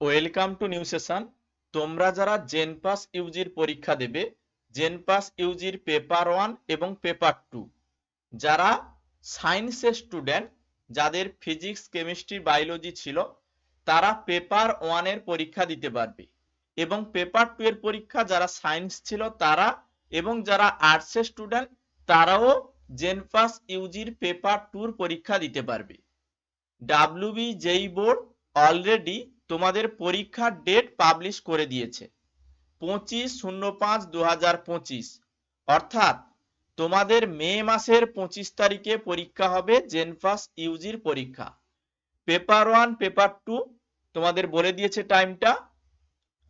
Welcome to new session. তোমরা যারা জেনপাস ইউজির পরীক্ষা দেবে, জেনপাস ইউজির পেপার ওয়ান এবং পেপার টু, যারা সায়েন্সের স্টুডেন্ট, যাদের ফিজিক্স, কেমিস্ট্রি, বায়োলজি ছিল, তারা পেপার ওয়ানের পরীক্ষা দিতে পারবে। এবং পেপার টু এর পরীক্ষা যারা সায়েন্স ছিল, তারা এবং যারা আর্টসের স্টুডেন্ট, তারাও জেনপাস ইউজির পেপার টুর পরীক্ষা দিতে পারবে। ডাব্লিউবি জেই বোর্ড অলরেডি তোমাদের পরীক্ষার ডেট পাবলিশ করে দিয়েছে। পঁচিশ শূন্য পাঁচ দু অর্থাৎ তোমাদের মে মাসের পঁচিশ তারিখে পরীক্ষা হবে জেনফাস ইউজির পরীক্ষা। পেপার ওয়ান, পেপার টু, তোমাদের বলে দিয়েছে টাইমটা।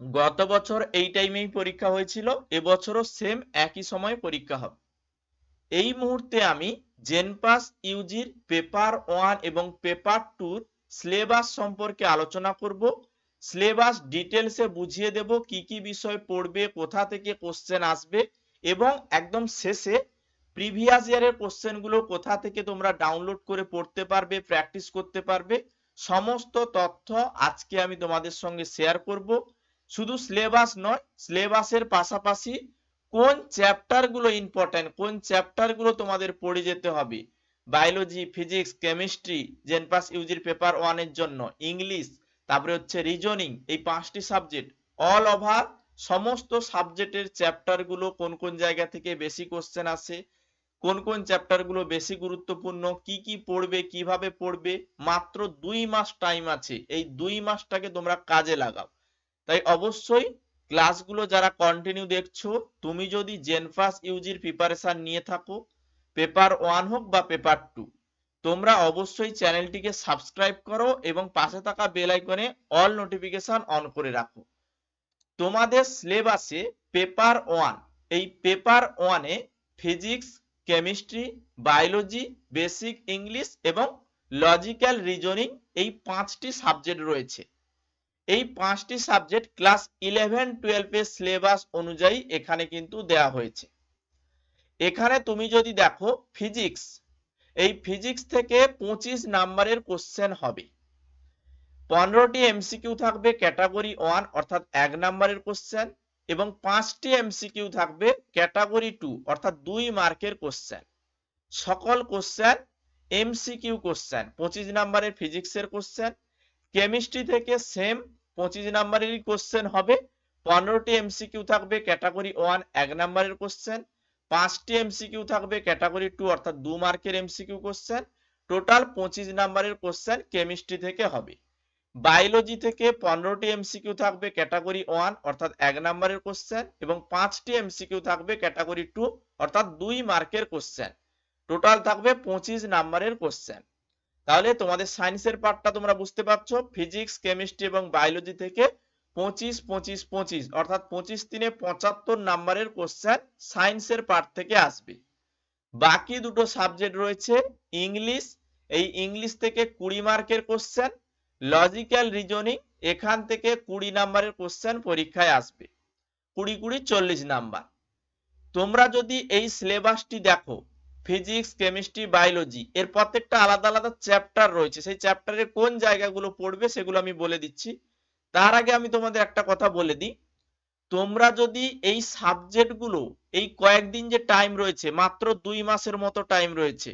গত বছর এই টাইমেই পরীক্ষা হয়েছিল, এবছরও সেম একই সময় পরীক্ষা হবে। এই মুহূর্তে আমি জেনপাস ইউজির পেপার ওয়ান এবং পেপার টুর সিলেবাস সম্পর্কে আলোচনা করব। সিলেবাস ডিটেলসে বুঝিয়ে দেব কি কি বিষয় পড়বে, কোথা থেকে কোশ্চেন আসবে এবং একদম শেষে প্রিভিয়াস ইয়ারের কোশ্চেনগুলো কোথা থেকে তোমরা ডাউনলোড করে পড়তে পারবে প্র্যাকটিস করতে পারবে, সমস্ত তথ্য আজকে আমি তোমাদের সঙ্গে শেয়ার করব। শুধু সিলেবাস নয়, সিলেবাসের পাশাপাশি কোন চ্যাপ্টারগুলো ইম্পর্টেন্ট কোন চ্যাপ্টারগুলো তোমাদের পড়ে যেতে হবে বায়োলজি, ফিজিক্স, কেমিস্ট্রি জেনপাস ইউজির পেপার ওয়ানের জন্য ইংলিশ, তারপরে হচ্ছে রিজনিং, এই পাঁচটি সাবজেক্ট অল ওভার সমস্ত সাবজেক্টের চ্যাপ্টারগুলো কোন কোন জায়গা থেকে বেশি কোশ্চেন আসে, কোন কোন চ্যাপ্টারগুলো বেশি গুরুত্বপূর্ণ, কি কি পড়বে, কীভাবে পড়বে, মাত্র দুই মাস টাইম আছে, এই দুই মাসটাকে তোমরা কাজে লাগাও। তাই অবশ্যই ক্লাসগুলো যারা কন্টিনিউ দেখছ, তুমি যদি জেনফাস ইউজির প্রিপারেশন নিয়ে থাকো পেপার ওয়ান হোক বা পেপার টু, তোমরা অবশ্যই চ্যানেলটিকে সাবস্ক্রাইব করো এবং পাশে থাকা বেল আইকনে অল নোটিফিকেশন অন করে রাখো। তোমাদের সিলেবাসে পেপার ওয়ান, এই পেপার ওয়ানে physics, chemistry, biology, basic English এবং লজিক্যাল রিজনিং এই পাঁচটি সাবজেক্ট রয়েছে। এই পাঁচটি সাবজেক্ট ক্লাস ইলেভেন, টুয়েলভের সিলেবাস অনুযায়ী এখানে কিন্তু দেয়া হয়েছে। এখানে তুমি যদি দেখো ফিজিক্স এই ফিজিক্স থেকে পঁচিশ নাম্বারের কোশ্চেন হবে। পনেরোটি এমসিকিউ থাকবে ক্যাটাগরি ওয়ান অর্থাৎ এক নাম্বারের কোশ্চেন এবং পাঁচটি এমসিকিউ থাকবে ক্যাটাগরি টু অর্থাৎ দুই মার্কের কোশ্চেন সকল কোশ্চেন এমসিকিউ কোশ্চেন পঁচিশ নাম্বারের ফিজিক্সের কোশ্চেন কেমিস্ট্রি থেকে সেম পঁচিশ নাম্বারেরই কোশ্চেন হবে। পনেরোটি এমসিকিউ থাকবে ক্যাটাগরি ওয়ান এক নাম্বারের কোশ্চেন পাঁচটি এমসিকিউ থাকবে ক্যাটাগরি টু অর্থাৎ দু মার্কের এমসিকিউ কোশ্চেন টোটাল পঁচিশ নাম্বারের কোশ্চেন কেমিস্ট্রি থেকে হবে। বায়োলজি থেকে পনেরোটি এমসিকিউ থাকবে ক্যাটাগরি ওয়ান অর্থাৎ এক নাম্বারের কোশ্চেন এবং পাঁচটি এমসিকিউ থাকবে ক্যাটাগরি টু অর্থাৎ দুই মার্কের কোশ্চেন টোটাল থাকবে পঁচিশ নাম্বারের কোশ্চেন তাহলে তোমাদের সায়েন্সের পার্টটা তোমরা বুঝতে পারছ। ফিজিক্স কেমিস্ট্রি এবং বায়োলজি থেকে পঁচিশ পঁচিশ পঁচিশ। অর্থাৎ পঁচিশ তিনে পঁচাত্তর নাম্বারের কোশ্চেন সায়েন্সের পার্ট থেকে আসবে। বাকি দুটো সাবজেক্ট রয়েছে ইংলিশ এই ইংলিশ থেকে কুড়ি মার্কের কোশ্চেন লজিক্যাল রিজনিং এখান থেকে কুড়ি নাম্বারের কোশ্চেন পরীক্ষায় আসবে। কুড়ি কুড়ি, চল্লিশ নাম্বার। তোমরা যদি এই সিলেবাসটি দেখো ফিজিক্স কেমিস্ট্রি বায়োলজি এর প্রত্যেকটা আলাদা আলাদা চ্যাপ্টার রয়েছে। সেই চ্যাপ্টারের কোন জায়গাগুলো পড়বে সেগুলো আমি বলে দিচ্ছি। তার আগে আমি তোমাদের একটা কথা বলে দিই। তোমরা যদি এই সাবজেক্টগুলো এই কয়েকদিন যে টাইম রয়েছে, মাত্র দুই মাসের মতো টাইম রয়েছে,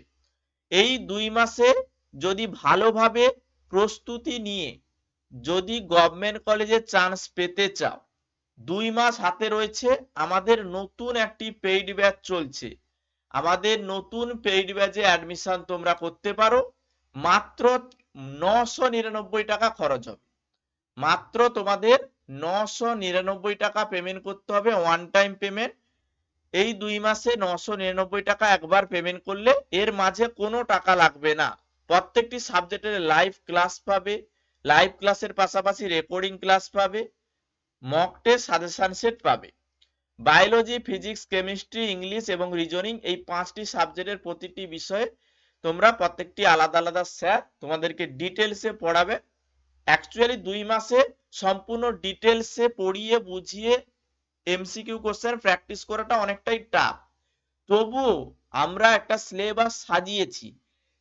এই দুই মাসে যদি ভালোভাবে প্রস্তুতি নিয়ে যদি গভর্নমেন্ট কলেজে চান্স পেতে চাও, দুই মাস হাতে রয়েছে, আমাদের নতুন একটি পেইড ব্যাচ চলছে। আমাদের নতুন পেইড ব্যাচে অ্যাডমিশন তোমরা করতে পারো, মাত্র নশো নিরানব্বই টাকা খরচ হবে। মাত্র তোমাদের নশো নিরানব্বই টাকা পেমেন্ট করতে হবে ওয়ান টাইম পেমেন্ট এই দুই মাসে নশো নিরানব্বই টাকা একবার পেমেন্ট করলে এর মাঝে কোনো টাকা লাগবে না। প্রত্যেকটি সাবজেক্টের লাইভ ক্লাস পাবে লাইভ ক্লাসের পাশাপাশি রেকর্ডিং ক্লাস পাবে মক টেস্ট সাজেশন সেট পাবে। বায়োলজি ফিজিক্স কেমিস্ট্রি ইংলিশ এবং রিজনিং এই পাঁচটি সাবজেক্টের প্রতিটি বিষয়ে তোমরা প্রত্যেকটি আলাদা আলাদা স্যার তোমাদেরকে ডিটেলসে পড়াবে। অ্যাকচুয়ালি দুই মাসে সম্পূর্ণ ডিটেলসে পড়িয়ে, বুঝিয়ে এমসিকিউ কোশ্চেন প্র্যাকটিস করাটা অনেকটাই টাফ তবুও আমরা একটা সিলেবাস সাজিয়েছি।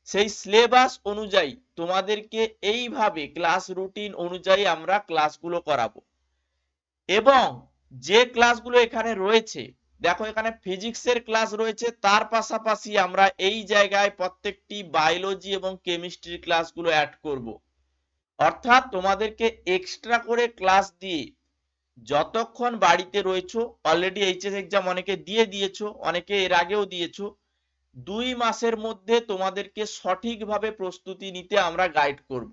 সেই সিলেবাস অনুযায়ী তোমাদেরকে এইভাবে ক্লাস রুটিন অনুযায়ী আমরা ক্লাসগুলো করাবো। এবং যে ক্লাসগুলো এখানে রয়েছে, দেখো এখানে ফিজিক্সের ক্লাস রয়েছে, তার পাশাপাশি আমরা এই জায়গায় প্রত্যেকটি বায়োলজি এবং কেমিস্ট্রির ক্লাসগুলো অ্যাড করব। অর্থাৎ তোমাদেরকে এক্সট্রা করে ক্লাস দিয়ে যতক্ষণ বাড়িতে রয়েছো অলরেডি এইচএস এক্সাম অনেকে দিয়ে দিয়েছ, অনেকে এর আগেও দিয়েছ, দুই মাসের মধ্যে তোমাদেরকে সঠিকভাবে প্রস্তুতি নিতে আমরা গাইড করব।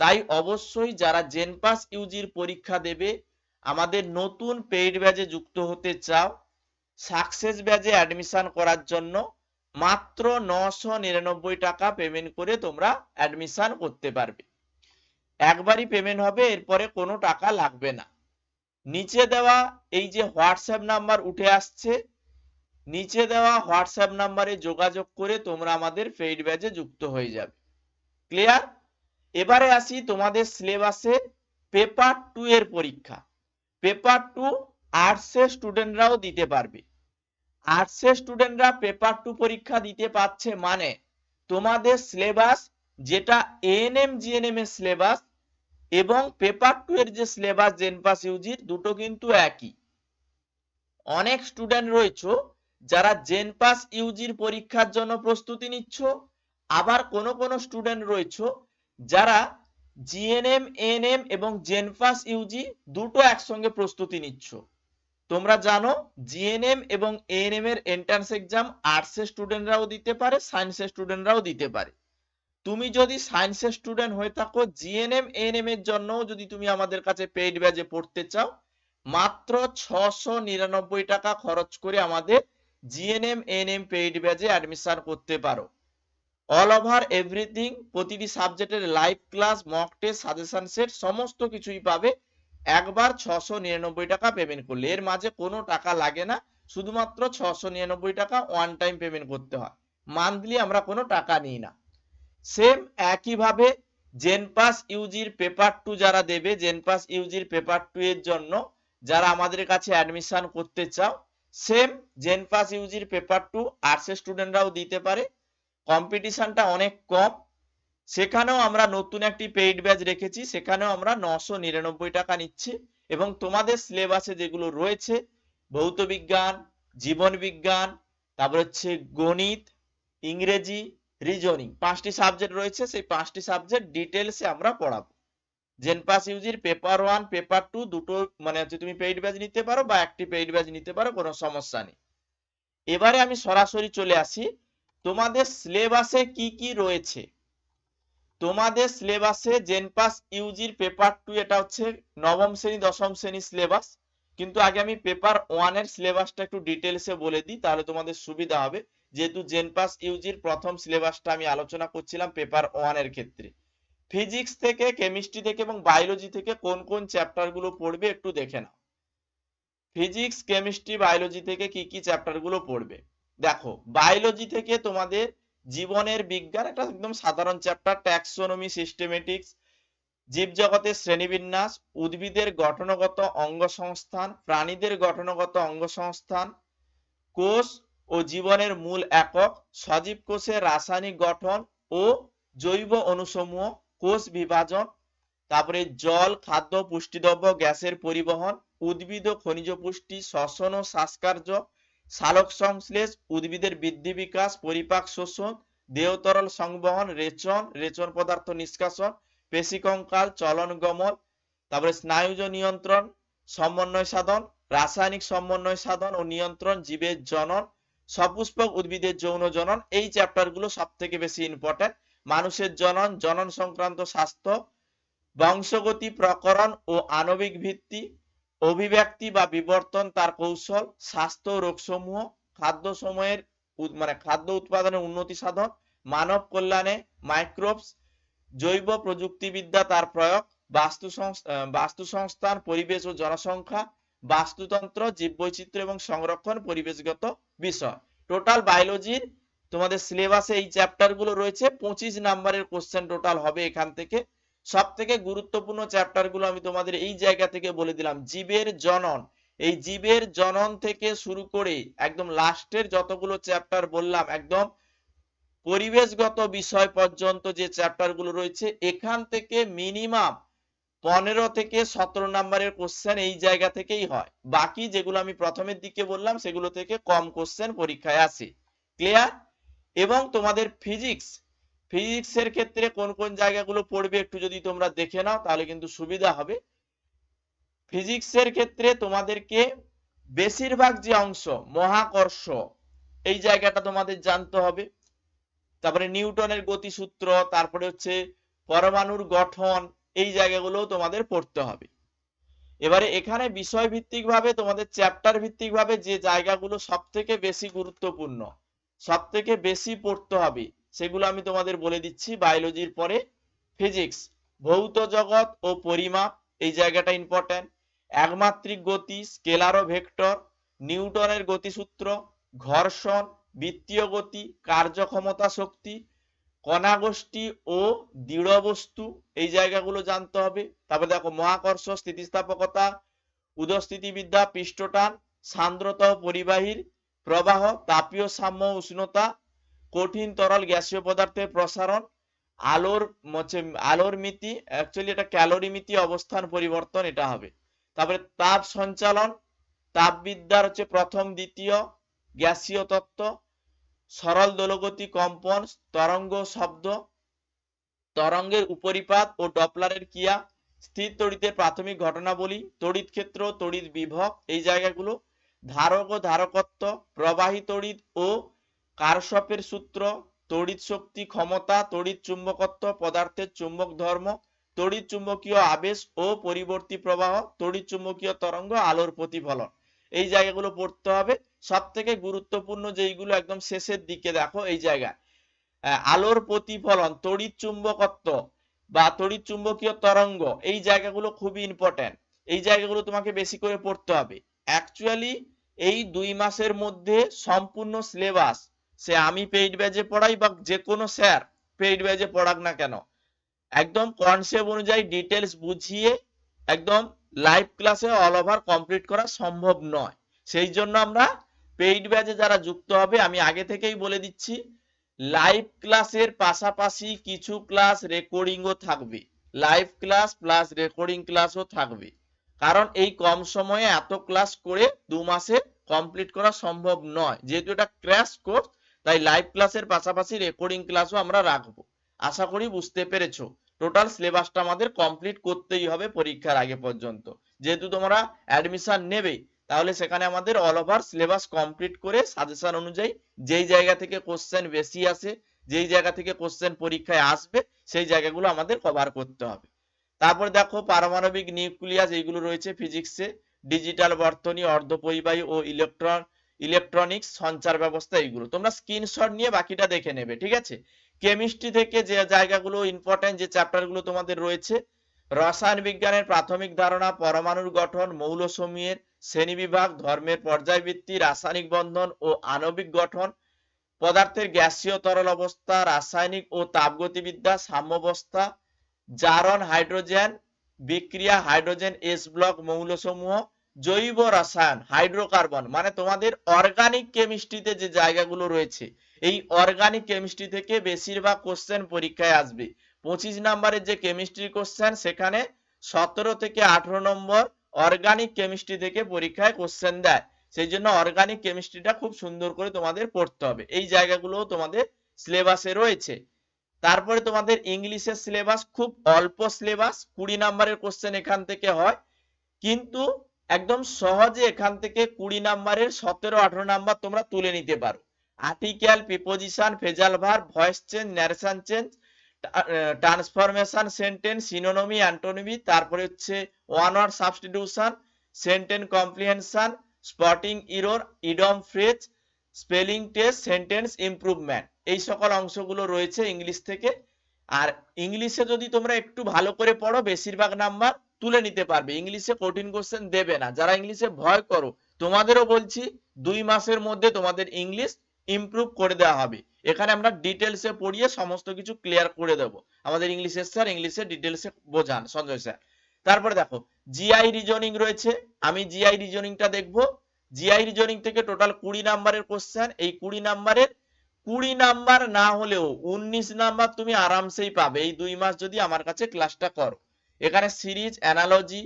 তাই অবশ্যই যারা জেনপাস ইউজির পরীক্ষা দেবে, আমাদের নতুন পেইড ব্যাচে যুক্ত হতে চাও সাকসেস ব্যাচে অ্যাডমিশন করার জন্য মাত্র নশো নিরানব্বই টাকা পেমেন্ট করে তোমরা অ্যাডমিশন করতে পারবে। একবারই পেমেন্ট হবে, এরপরে কোনো টাকা লাগবে না। নিচে দেওয়া এই যে হোয়াটসঅ্যাপ নাম্বার উঠে আসছে, নিচে দেওয়া হোয়াটসঅ্যাপ নাম্বারে যোগাযোগ করে তোমরা আমাদের পেইড ব্যাচে যুক্ত হয়ে যাবে। ক্লিয়ার এবারে আসি তোমাদের সিলেবাসে পেপার টু এর পরীক্ষা। পেপার টু আর্টসের স্টুডেন্টরাও দিতে পারবে। আর্টসের স্টুডেন্টরা পেপার টু পরীক্ষা দিতে পারছে মানে তোমাদের সিলেবাস যেটা এএনএম জিএনএম এর সিলেবাস এবং পেপার টু এর যে সিলেবাস জেনপাস ইউজির দুটো কিন্তু একই। অনেক স্টুডেন্ট রয়েছে, যারা জেনপাস ইউজির পরীক্ষার জন্য প্রস্তুতি নিচ্ছ, আবার কোন কোন স্টুডেন্ট রয়েছে, যারা জিএনএম এএনএম এবং জেনপাস ইউজি দুটো একসঙ্গে প্রস্তুতি নিচ্ছ। তোমরা জানো জিএনএম এবং এএনএম এর এন্ট্রান্স এক্সাম আর্টসের স্টুডেন্টরাও দিতে পারে সায়েন্সের স্টুডেন্টরাও দিতে পারে। তুমি যদি সায়েন্সের স্টুডেন্ট হয়ে থাকো জিএনএম এএনএম এর জন্য যদি তুমি আমাদের কাছে পেইড ব্যাচে পড়তে চাও, মাত্র ছশো নিরানব্বই টাকা খরচ করে আমাদের জিএনএম এএনএম পেইড ব্যাচে অ্যাডমিশন করতে পারো। অল ওভার এভরিথিং প্রতিটি সাবজেক্টের live class mock test suggestion set সমস্ত কিছুই পাবে। একবার ছশো নিরানব্বই টাকা পেমেন্ট করলে। এর মাঝে কোনো টাকা লাগে না। শুধুমাত্র ছশো নিরানব্বই টাকা ওয়ান টাইম পেমেন্ট করতে হয়। মান্থলি আমরা কোনো টাকা নিই না। সেম একইভাবে জেনপাস ইউজির পেপার টু যারা দেবে জেনপাস ইউজির পেপার টু এর জন্য যারা আমাদের কাছে অ্যাডমিশন করতে চাও সেম জেনপাস ইউজির পেপার টু আর্টসের স্টুডেন্টরাও দিতে পারে। কম্পিটিশনটা অনেক কম। সেখানেও আমরা নতুন একটি পেইড ব্যাচ রেখেছি, সেখানেও আমরা নশো নিরানব্বই টাকা নিচ্ছি এবং তোমাদের সিলেবাসে যেগুলো রয়েছে, ভৌত বিজ্ঞান, জীবন বিজ্ঞান, তারপর হচ্ছে গণিত, ইংরেজি রিজনিং পাঁচটি সাবজেক্ট রয়েছে, সেই পাঁচটি সাবজেক্ট ডিটেলসে আমরা পড়াবো। জেনপাস ইউজির পেপার ওয়ান পেপার টু দুটো মানে হচ্ছে তুমি পেইড ব্যাচ নিতে পারো বা একটি পেইড ব্যাচ নিতে পারো, কোনো সমস্যা নেই। এবারে আমি সরাসরি চলে আসি। তোমাদের সিলেবাসে কি কি রয়েছে? তোমাদের সিলেবাসে জেনপাস ইউজির পেপার টু এটা হচ্ছে নবম শ্রেণি, দশম শ্রেণি সিলেবাস কিন্তু আগে আমি পেপার ওয়ানের সিলেবাসটা একটু ডিটেলসে বলে দিই, তাহলে তোমাদের সুবিধা হবে। যেহেতু জেনপাস ইউজির প্রথম সিলেবাসটা আমি আলোচনা করছিলাম পেপার ওয়ানের ক্ষেত্রে। ফিজিক্স থেকে কেমিস্ট্রি থেকে এবং বায়োলজি থেকে কোন কোন চ্যাপ্টারগুলো পড়বে একটু দেখে নাও। ফিজিক্স কেমিস্ট্রি বায়োলজি থেকে কি কি চ্যাপ্টারগুলো পড়বে? দেখো বায়োলজি থেকে তোমাদের জীবনের বিজ্ঞান একটা একদম সাধারণ চ্যাপ্টার ট্যাক্সোনমি সিস্টেমেটিক্স জীবজগতের শ্রেণীবিন্যাস, উদ্ভিদের গঠনগত অঙ্গ সংস্থান প্রাণীদের গঠনগত অঙ্গ সংস্থান কোষ ও জীবনের মূল একক, সজীব কোষের রাসায়নিক গঠন ও জৈব অনুসমূহ, কোষ বিভাজন, তারপরে জল, খাদ্য, পুষ্টিদ্রব্য, গ্যাসের পরিবহন, উদ্ভিদ ও খনিজ পুষ্টি, শ্বসন ও শ্বাসকার্য সালোক সংশ্লেষ, উদ্ভিদের বৃদ্ধি বিকাশ, পরিপাক শোষণ দেহতরল সংবহন, রেচন রেচন পদার্থ নিষ্কাশন, পেশিকঙ্কাল, চলন গমন, তারপরে স্নায়ুজ নিয়ন্ত্রণ, সমন্বয় সাধন, রাসায়নিক সমন্বয় সাধন ও নিয়ন্ত্রণ, জীবের জনন সপুষ্পক উদ্ভিদের যৌন জনন, এই চ্যাপ্টারগুলো সব থেকে বেশি ইম্পর্টেন্ট মানুষের জনন জনন সংক্রান্ত স্বাস্থ্য, বংশগতি, প্রকরণ ও আণবিক ভিত্তি, অভিব্যক্তি বা বিবর্তন, তার কৌশল, স্বাস্থ্য রোগসমূহ, খাদ্য সময়ের মানে খাদ্য উৎপাদনের উন্নতি সাধন, মানব কল্যাণে মাইক্রোবস জৈব প্রযুক্তিবিদ্যা তার প্রয়োগ, বাস্তু বাস্তু সংস্থান, পরিবেশ ও জনসংখ্যা, বাস্তুতন্ত্র, জীববৈচিত্র্য এবং সংরক্ষণ, পরিবেশগত বিষয়। টোটাল বায়োলজির তোমাদের সিলেবাসে এই চ্যাপ্টারগুলো রয়েছে, পঁচিশ নাম্বারের কোশ্চেন টোটাল হবে এখান থেকে। সব থেকে গুরুত্বপূর্ণ চ্যাপ্টারগুলো আমি তোমাদের এই জায়গা থেকে বলে দিলাম। জীবের জনন। এই জীবের জনন থেকে শুরু করে একদম লাস্টের যতগুলো চ্যাপ্টার বললাম, একদম পরিবেশগত বিষয় পর্যন্ত যে চ্যাপ্টারগুলো রয়েছে, এখান থেকে মিনিমাম পনেরো থেকে সতেরো নাম্বারের কোশ্চেন এই জায়গা থেকেই হয়। বাকি যেগুলো আমি প্রথমের দিকে বললাম, সেগুলো থেকে কম কোশ্চেন পরীক্ষায় আসে। ক্লিয়ার এবং তোমাদের ফিজিক্স ফিজিক্সের ক্ষেত্রে কোন কোন জায়গাগুলো পড়বে একটু যদি তোমরা দেখে নাও, তাহলে কিন্তু সুবিধা হবে। ফিজিক্সের ক্ষেত্রে তোমাদেরকে বেশিরভাগ যে অংশ, মহাকর্ষ, এই জায়গাটা তোমাদের জানতে হবে। তারপরে নিউটনের গতিসূত্র, তারপরে হচ্ছে পরমাণুর গঠন এই জায়গাগুলো তোমাদের পড়তে হবে। এবারে এখানে বিষয় ভিত্তিক ভাবে তোমাদের চ্যাপ্টার ভিত্তিক ভাবে যে জায়গাগুলো সব থেকে বেশি গুরুত্বপূর্ণ সব থেকে বেশি পড়তে হবে, সেগুলো আমি তোমাদের বলে দিচ্ছি বায়োলজির পরে। ফিজিক্স ভৌত জগৎ ও পরিমাপ, এই জায়গাটা ইম্পর্টেন্ট একমাত্রিক গতি স্কেলার ও ভেক্টর নিউটনের গতিসূত্র, ঘর্ষণ, বৃত্তীয় গতি, কার্যক্ষমতা শক্তি কণাগোষ্ঠী ও দৃঢ় বস্তু এই জায়গাগুলো জানতে হবে। তারপরে দেখো মহাকর্ষ, স্থিতিস্থাপকতা, উদস্থিতিবিদ্যা, পৃষ্ঠটান, সান্দ্রতা পরিবাহীর প্রবাহ, তাপীয় সাম্য উষ্ণতা, কঠিন তরল গ্যাসীয় পদার্থের প্রসারণ, আলোর হচ্ছে আলোর মিতি অ্যাকচুয়ালি এটা ক্যালোরি মিতি, অবস্থান পরিবর্তন, এটা হবে। তারপরে তাপ সঞ্চালন, তাপবিদ্যার হচ্ছে প্রথম, দ্বিতীয়, গ্যাসীয় তত্ত্ব সরল দোলগতি কম্পন, তরঙ্গ শব্দ, তরঙ্গের উপরিপাত ও ডপলারের ক্রিয়া, স্থির তড়িতের প্রাথমিক ঘটনাবলী, তড়িৎ ক্ষেত্র, তড়িৎ বিভব, এই জায়গাগুলো ধারক ও ধারকত্ব, প্রবাহী তড়িৎ ও কারশপের সূত্র, তড়িৎ শক্তি ক্ষমতা, তড়িৎ চুম্বকত্ব, পদার্থের চুম্বক ধর্ম, তড়িৎ চুম্বকীয় আবেশ ও পরিবর্তী প্রবাহ, তড়িৎ চুম্বকীয় তরঙ্গ, আলোর প্রতিফলন। এই জায়গাগুলো পড়তে হবে। সব থেকে গুরুত্বপূর্ণ যেইগুলো একদম শেষের দিকে, দেখো এই জায়গায় আলোর প্রতিফলন, তড়িৎ চুম্বকত্ব বা তড়িৎ চুম্বকীয় তরঙ্গ, এই জায়গাগুলো খুবই ইম্পর্টেন্ট এই জায়গাগুলো তোমাকে বেশি করে পড়তে হবে। অ্যাকচুয়ালি এই দুই মাসের মধ্যে সম্পূর্ণ সিলেবাস সে আমি পেইড ব্যাচে পড়াই বা যে কোনো স্যার পেইড ব্যাচে পড়াক না কেন। একদম কনসেপ্ট অনুযায়ী ডিটেলস বুঝিয়ে একদম লাইভ ক্লাসে অল ওভার কমপ্লিট করা সম্ভব নয়। সেই জন্য আমরা পেইড ব্যাচে যারা যুক্ত হবে, আমি আগে থেকেই বলে দিচ্ছি লাইভ ক্লাসের পাশাপাশি কিছু ক্লাস রেকর্ডিংও থাকবে। লাইভ ক্লাস প্লাস রেকর্ডিং ক্লাসও থাকবে। কারণ এই কম সময়ে এত ক্লাস করে দু মাসে কমপ্লিট করা সম্ভব নয়। যেহেতু এটা ক্র্যাশ কোর্স তাই লাইভ ক্লাসের পাশাপাশি রেকর্ডিং ক্লাসও আমরা রাখব। আশা করি বুঝতে পেরেছ। টোটাল সিলেবাসটা আমাদের কমপ্লিট করতেই হবে পরীক্ষার আগে পর্যন্ত। যেহেতু তোমরা অ্যাডমিশন নেবে, তাহলে সেখানে আমাদের অল ওভার সিলেবাস কমপ্লিট করে সাজেশন অনুযায়ী যেই জায়গা থেকে কোশ্চেন বেশি আসে, যেই জায়গা থেকে কোশ্চেন পরীক্ষায় আসবে, সেই জায়গাগুলো আমাদের কভার করতে হবে। তারপর দেখো পারমাণবিক নিউক্লিয়াস, এইগুলো রয়েছে ফিজিক্সে ডিজিটাল বর্তনী, অর্ধপরিবাহী ও ইলেকট্রন ইলেকট্রনিক্স সঞ্চার ব্যবস্থা, এইগুলো। তোমরা স্ক্রিনশট নিয়ে বাকিটা দেখে নেবে, ঠিক আছে? কেমিস্ট্রি থেকে যে জায়গাগুলো ইম্পর্টেন্ট যে চ্যাপ্টারগুলো তোমাদের রয়েছে, রসায়ন বিজ্ঞানের প্রাথমিক ধারণা পরমাণুর গঠন মৌলসমূহের শ্রেণীবিভাগ ধর্মের পর্যায়বৃত্তি, রাসায়নিক বন্ধন ও আণবিক গঠন, পদার্থের গ্যাসীয় তরল অবস্থা, রাসায়নিক ও তাপগতিবিদ্যা, সাম্যবস্থা, জারণ, হাইড্রোজেন, বিক্রিয়া, হাইড্রোজেন এস ব্লক মৌলসমূহ জৈব রসায়ন, হাইড্রোকার্বন মানে তোমাদের অর্গানিক কেমিস্ট্রিতে যে জায়গাগুলো রয়েছে, এই অর্গানিক কেমিস্ট্রি থেকে বেশিরভাগ কোশ্চেন পরীক্ষায় আসবে। পঁচিশ নাম্বারের যে কেমিস্ট্রি কোশ্চেন সেখানে সতেরো থেকে আঠারো নম্বর অর্গানিক কেমিস্ট্রি থেকে পরীক্ষায় কোশ্চেন দেয়। সেই জন্য অর্গানিক কেমিস্ট্রিটা খুব সুন্দর করে তোমাদের পড়তে হবে। এই জায়গাগুলো তোমাদের সিলেবাসে রয়েছে। তারপরে তোমাদের ইংলিশের সিলেবাস খুব অল্প সিলেবাস কুড়ি নাম্বারের কোশ্চেন এখান থেকে হয়। কিন্তু একদম সহজে এখান থেকে কুড়ি নাম্বারের সতেরো, আঠারো নাম্বার তোমরা তুলে নিতে পারো। Article preposition phrasal verb voice change narration change transformation sentence synonymy antonymy তারপরে হচ্ছে one word substitution sentence comprehension spotting error idiom phrase spelling test sentence improvement এই সকল অংশগুলো রয়েছে ইংলিশ থেকে। আর ইংলিশে যদি তোমরা একটু ভালো করে পড়ো, বেশিরভাগ নাম্বার তুলে নিতে পারবে। ইংলিশে কঠিন কোশ্চেন দেবে না। যারা ইংলিশে ভয় করো, তোমাদেরও বলছি, দুই মাসের মধ্যে তোমাদের ইংলিশ ইমপ্রুভ করে দেওয়া হবে। এখানে আমরা ডিটেলসে পড়িয়ে সমস্ত কিছু ক্লিয়ার করে দেব। আমাদের ইংলিশের স্যার ইংলিশে ডিটেলসে বোঝান, সঞ্জয় স্যার তারপরে দেখো জিআই রিজনিং রয়েছে। আমি জিআই রিজনিংটা দেখব। জিআই রিজনিং থেকে টোটাল কুড়ি নাম্বারের কোশ্চেন এই কুড়ি নাম্বারের কুড়ি নাম্বার না হলেও উনিশ নাম্বার তুমি আরামসেই পাবে। এই দুই মাস যদি আমার কাছে ক্লাসটা করো। এখানে series, analogy,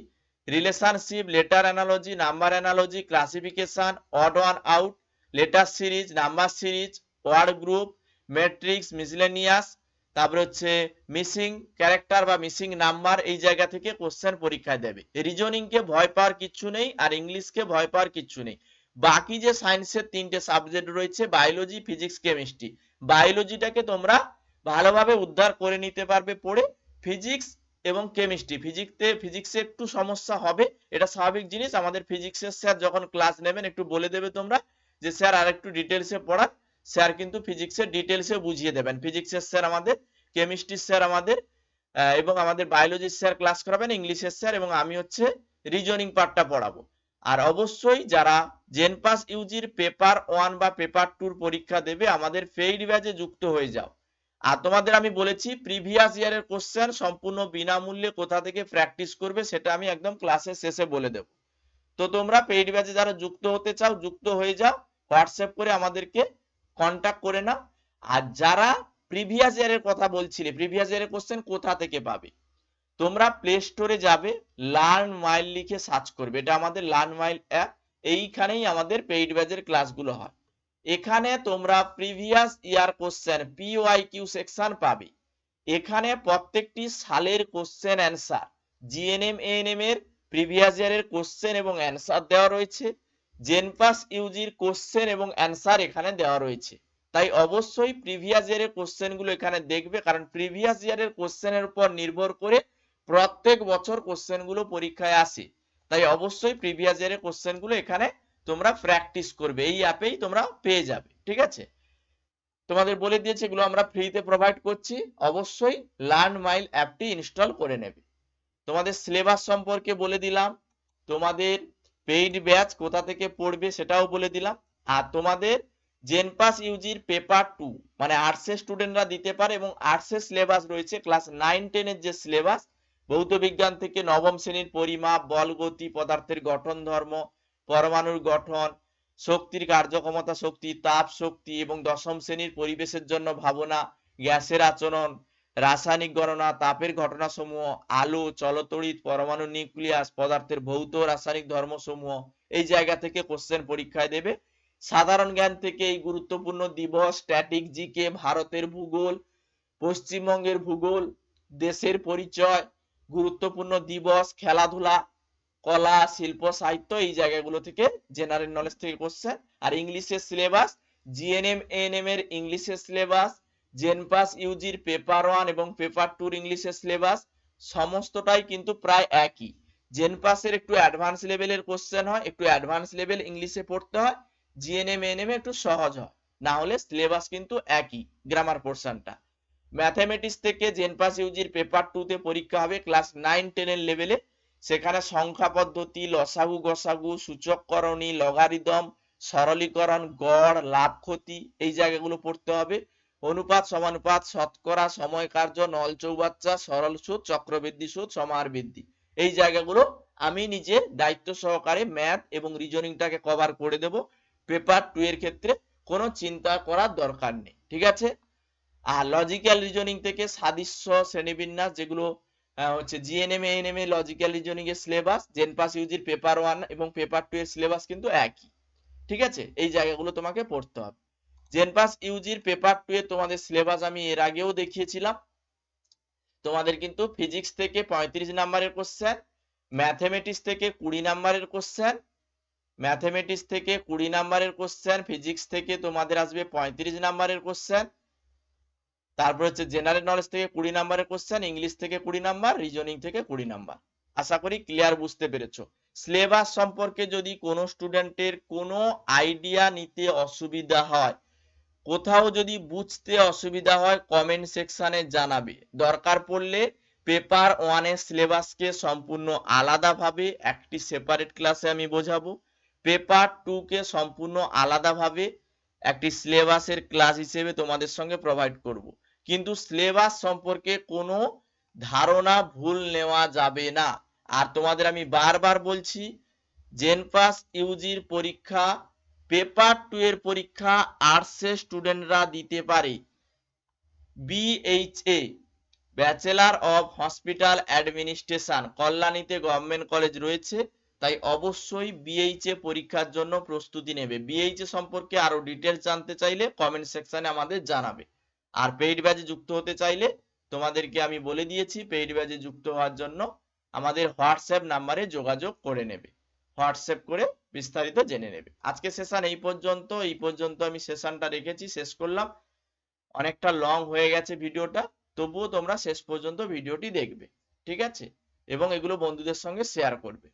relationship, letter analogy, number analogy, classification, odd one out, letter series, number series, word group, matrix, miscellaneous, তারপরে হচ্ছে মিসিং ক্যারেক্টার বা মিসিং নাম্বার এই জায়গা থেকে কোশ্চেন পরীক্ষায় দেবে। রিজনিং কে ভয় পাওয়ার কিচ্ছু নেই আর ইংলিশকে ভয় পাওয়ার কিচ্ছু নেই। বাকি যে সায়েন্সের তিনটে সাবজেক্ট রয়েছে, বায়োলজি, ফিজিক্স, কেমিস্ট্রি, বায়োলজিটাকে তোমরা ভালোভাবে উদ্ধার করে নিতে পারবে পড়ে। ফিজিক্স এবং কেমিস্ট্রি ফিজিক্সে ফিজিক্সে একটু সমস্যা হবে। এটা স্বাভাবিক জিনিস। আমাদের ফিজিক্সের স্যার যখন ক্লাস নেবেন, একটু বলে দেবে তোমরা যে, স্যার আর একটু ডিটেলসে পড়ান। স্যার কিন্তু ফিজিক্সের ডিটেলসে বুঝিয়ে দেবেন। ফিজিক্সের স্যার আমাদের কেমিস্ট্রির স্যার আমাদের এবং আমাদের বায়োলজির স্যার ক্লাস করাবেন ইংলিশের স্যার এবং আমি হচ্ছে রিজনিং পার্টটা পড়াবো। আর অবশ্যই যারা জেনপাস ইউজির পেপার ওয়ান বা পেপার টুর পরীক্ষা দেবে, আমাদের ফেইড ব্যাচে যুক্ত হয়ে যাও। আর তোমাদের আমি বলেছি প্রিভিয়াস ইয়ারের কোশ্চেন সম্পূর্ণ বিনামূল্যে কোথা থেকে প্র্যাকটিস করবে সেটা আমি একদম ক্লাসের শেষে বলে দেব। তো তোমরা পেইড ব্যাচে যারা যুক্ত হতে চাও, যুক্ত হয়ে যাও হোয়াটসঅ্যাপ করে আমাদেরকে কন্টাক্ট করে নাও। আর যারা প্রিভিয়াস ইয়ারের কথা বলছিলে প্রিভিয়াস ইয়ারের কোশ্চেন কোথা থেকে পাবে? তোমরা প্লে স্টোরে যাবে লার্ন মাইল লিখে সার্চ করবে। এটা আমাদের লার্ন মাইল অ্যাপ এইখানেই আমাদের পেইড ব্যাচের ক্লাসগুলো হয়। এখানে তোমরা previous year question P Y Q section পাবে। এখানে প্রত্যেকটি সালের কোশ্চেন অ্যান্সার জিএনএম এএনএম এর প্রিভিয়াস ইয়ারের কোশ্চেন এবং অ্যান্সার দেওয়া রয়েছে। জেনপাস ইউজির কোশ্চেন এবং অ্যান্সার এখানে দেওয়া রয়েছে। তাই অবশ্যই প্রিভিয়াস ইয়ারের কোশ্চেনগুলো এখানে দেখবে, কারণ প্রিভিয়াস ইয়ারের কোশ্চেনের উপর নির্ভর করে প্রত্যেক বছর কোশ্চেনগুলো পরীক্ষায় আসে। তাই অবশ্যই প্রিভিয়াস ইয়ারের কোশ্চেনগুলো এখানে তোমরা প্র্যাকটিস করবে, এই অ্যাপেই তোমরা পেয়ে যাবে, ঠিক আছে? তোমাদের বলে দিয়েছি এগুলো আমরা ফ্রিতে প্রোভাইড করছি, অবশ্যই লার্ন মাইল অ্যাপটি ইনস্টল করে নেবে। তোমাদের সিলেবাস সম্পর্কে বলে দিলাম, তোমাদের পেইড ব্যাচ কোথা থেকে পড়বে সেটাও বলে দিলাম, আর তোমাদের জেনপাস ইউজির পেপার টু মানে আর্টসের স্টুডেন্টরা দিতে পারে এবং আর্টসের সিলেবাস রয়েছে ক্লাস নাইন টেনের যে সিলেবাস ভৌত বিজ্ঞান থেকে নবম শ্রেণির পরিমাপ, বল গতি, পদার্থের গঠন ধর্ম পরমাণুর গঠন, শক্তির কার্যক্ষমতা শক্তি, তাপ শক্তি এবং দশম শ্রেণির পরিবেশের জন্য ভাবনা, গ্যাসের আচরণ, রাসায়নিক গণনা, তাপের ঘটনাসমূহ, আলো, চলতড়িৎ, পরমাণু, নিউক্লিয়াস পদার্থের ভৌত রাসায়নিক ধর্মসমূহ। এই জায়গা থেকে কোশ্চেন পরীক্ষায় দেবে। সাধারণ জ্ঞান থেকে এই গুরুত্বপূর্ণ দিবস স্ট্যাটিক জিকে ভারতের ভূগোল, পশ্চিমবঙ্গের ভূগোল, দেশের পরিচয়, গুরুত্বপূর্ণ দিবস, খেলাধুলা কলা, শিল্প, সাহিত্য এই জায়গাগুলো থেকে জেনারেল নলেজ থেকে কোশ্চেন আর ইংলিশের সিলেবাস জিএনএম এএনএম এর ইংলিশের সিলেবাস জেনপাস ইউজির পেপার ওয়ান এবং পেপার টুর ইংলিশের সিলেবাস সমস্তটাই কিন্তু প্রায় একই। জেনপাসের একটু অ্যাডভান্স লেভেলের কোশ্চেন হয়, একটু অ্যাডভান্স লেভেল ইংলিশে পড়তে হয় জিএনএম এএনএম একটু সহজ হয়। না হলে সিলেবাস কিন্তু একই গ্রামার পোর্শনটা ম্যাথামেটিক্স থেকে জেনপাস ইউজির পেপার টু তে পরীক্ষা হবে ক্লাস নাইন টেনের লেভেলে সেখানে সংখ্যা পদ্ধতি লসাগু গসাগু, সূচককরণী, লগারিদম, সরলীকরণ, গড়, লাভ, ক্ষতি, এই জায়গাগুলো পড়তে হবে। অনুপাত, সমানুপাত, শতকরা, সময় কার্য, নল চৌবাচ্চা, সরল সুদ, চক্রবৃদ্ধি সুদ, সমাহার বৃদ্ধি। এই জায়গাগুলো আমি নিজে দায়িত্ব সহকারে ম্যাথ এবং রিজনিংটাকে কভার করে দেব। পেপার টু এর ক্ষেত্রে কোনো চিন্তা করার দরকার নেই, ঠিক আছে? আর লজিক্যাল রিজনিং থেকে সাদৃশ্য, শ্রেণীবিন্যাস যেগুলো হচ্ছে জিএনএম এএনএম এ লজিক্যাল রিজনিং এর সিলেবাস জেনপাস ইউজির পেপার ওয়ান এবং পেপার টু এর সিলেবাস কিন্তু একই। ঠিক আছে? এই জায়গাগুলো তোমাকে পড়তে হবে। জেনপাস ইউজির পেপার টু এ তোমাদের সিলেবাস আমি এর আগেও দেখিয়েছিলাম। তোমাদের কিন্তু ফিজিক্স থেকে পঁয়ত্রিশ নাম্বারের কোশ্চেন ম্যাথমেটিক্স থেকে কুড়ি নাম্বারের কোশ্চেন ম্যাথমেটিক্স থেকে কুড়ি নাম্বারের কোশ্চেন ফিজিক্স থেকে তোমাদের আসবে পঁয়ত্রিশ নাম্বারের কোশ্চেন তারপর হচ্ছে জেনারেল নলেজ থেকে কুড়ি নাম্বারের কোশ্চেন ইংলিশ থেকে কুড়ি নাম্বার রিজনিং থেকে কুড়ি নাম্বার আশা করি ক্লিয়ার বুঝতে পেরেছ। সিলেবাস সম্পর্কে যদি কোনো স্টুডেন্টের কোনো আইডিয়া নিতে অসুবিধা হয়, কোথাও যদি বুঝতে অসুবিধা হয় কমেন্ট সেকশনে জানাবে। দরকার পড়লে পেপার ওয়ানের সিলেবাসকে সম্পূর্ণ আলাদাভাবে, একটি সেপারেট ক্লাসে আমি বোঝাবো। পেপার টু কে সম্পূর্ণ আলাদাভাবে, একটি সিলেবাসের ক্লাস হিসেবে তোমাদের সঙ্গে প্রোভাইড করব। কিন্তু সিলেবাস সম্পর্কে কোনো ধারণা ভুল নেওয়া যাবে না। আর তোমাদের আমি বারবার বলছি জেনপাস ইউজির পরীক্ষা পেপার টু এর পরীক্ষা আর্টসের স্টুডেন্টরা দিতে পারে। BHA bachelor of hospital administration কল্যাণীতে government college রয়েছে, তাই অবশ্যই বিএইচএ পরীক্ষার জন্য প্রস্তুতি নেবে। বিএইচএ সম্পর্কে আরও ডিটেলস জানতে চাইলে কমেন্ট সেকশনে আমাদের জানাবে। আর পেইড ব্যাচে যুক্ত হতে চাইলে তোমাদেরকে আমি বলে দিয়েছি পেইড ব্যাচে যুক্ত হওয়ার জন্য আমাদের হোয়াটসঅ্যাপ নাম্বারে যোগাযোগ করে নেবে। হোয়াটসঅ্যাপ করে বিস্তারিত জেনে নেবে। আজকে সেশন এই পর্যন্ত এই পর্যন্ত আমি সেশনটা রেখেছি, শেষ করলাম। অনেকটা লং হয়ে গেছে ভিডিওটা, তবুও তোমরা শেষ পর্যন্ত ভিডিওটি দেখবে, ঠিক আছে? এবং এগুলো বন্ধুদের সঙ্গে শেয়ার করবে।